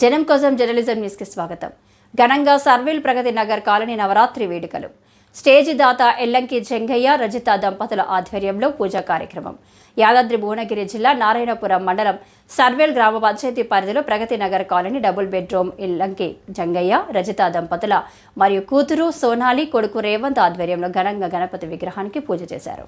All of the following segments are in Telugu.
జనం కోసం జర్నలిజం న్యూస్కి స్వాగతం. ఘనంగా సర్వేల్ ప్రగతి నగర్ కాలనీ నవరాత్రి వేడుకలు. స్టేజి దాత ఎల్లంకి జంగయ్య రజిత దంపతుల ఆధ్వర్యంలో పూజా కార్యక్రమం. యాదాద్రి భువనగిరి జిల్లా నారాయణపురం మండలం సర్వేల్ గ్రామ పంచాయతీ పరిధిలో Pragati Nagar colony double bedroom Illanki Jangaiah Rajitha దంపతుల మరియు కూతురు సోనాలి కొడుకు రేవంత్ ఆధ్వర్యంలో ఘనంగా గణపతి విగ్రహానికి పూజ చేశారు.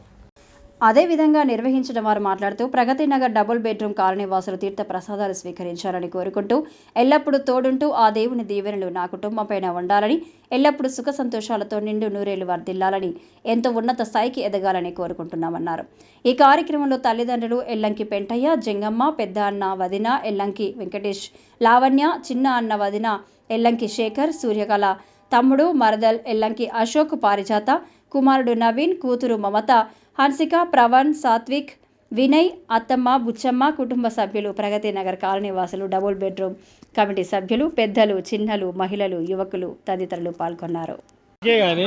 అదేవిధంగా నిర్వహించిన వారు మాట్లాడుతూ Pragati Nagar double bedroom colony వాసులు తీర్థ ప్రసాదాలు స్వీకరించాలని కోరుకుంటూ ఎల్లప్పుడూ తోడుంటూ ఆ దేవుని దీవెనలు నా కుటుంబంపైన ఉండాలని ఎల్లప్పుడూ సుఖ సంతోషాలతో నిండు నూరేళ్ళు వర్దిల్లాలని ఎంతో ఉన్నత స్థాయికి ఎదగాలని కోరుకుంటున్నామన్నారు. ఈ కార్యక్రమంలో తల్లిదండ్రులు ఎల్లంకి పెంటయ్య జంగమ్మ పెద్ద అన్న వదిన ఎల్లంకి వెంకటేష్ లావణ్య చిన్న అన్న వదిన ఎల్లంకి శేఖర్ సూర్యకళ తమ్ముడు మరదల్ ఎల్లంకి అశోక్ పారిజాత కుమారుడు నవీన్ కూతురు మమత హన్సిక ప్రవణ్ సాత్విక్ వినయ్ అత్తమ్మ బుచ్చమ్మ కుటుంబ సభ్యులు ప్రగతి నగర్ కాలనీ వాసులు డబుల్ బెడ్రూమ్ కమిటీ సభ్యులు పెద్దలు చిన్నలు మహిళలు యువకులు తదితరులు పాల్గొన్నారు. అదే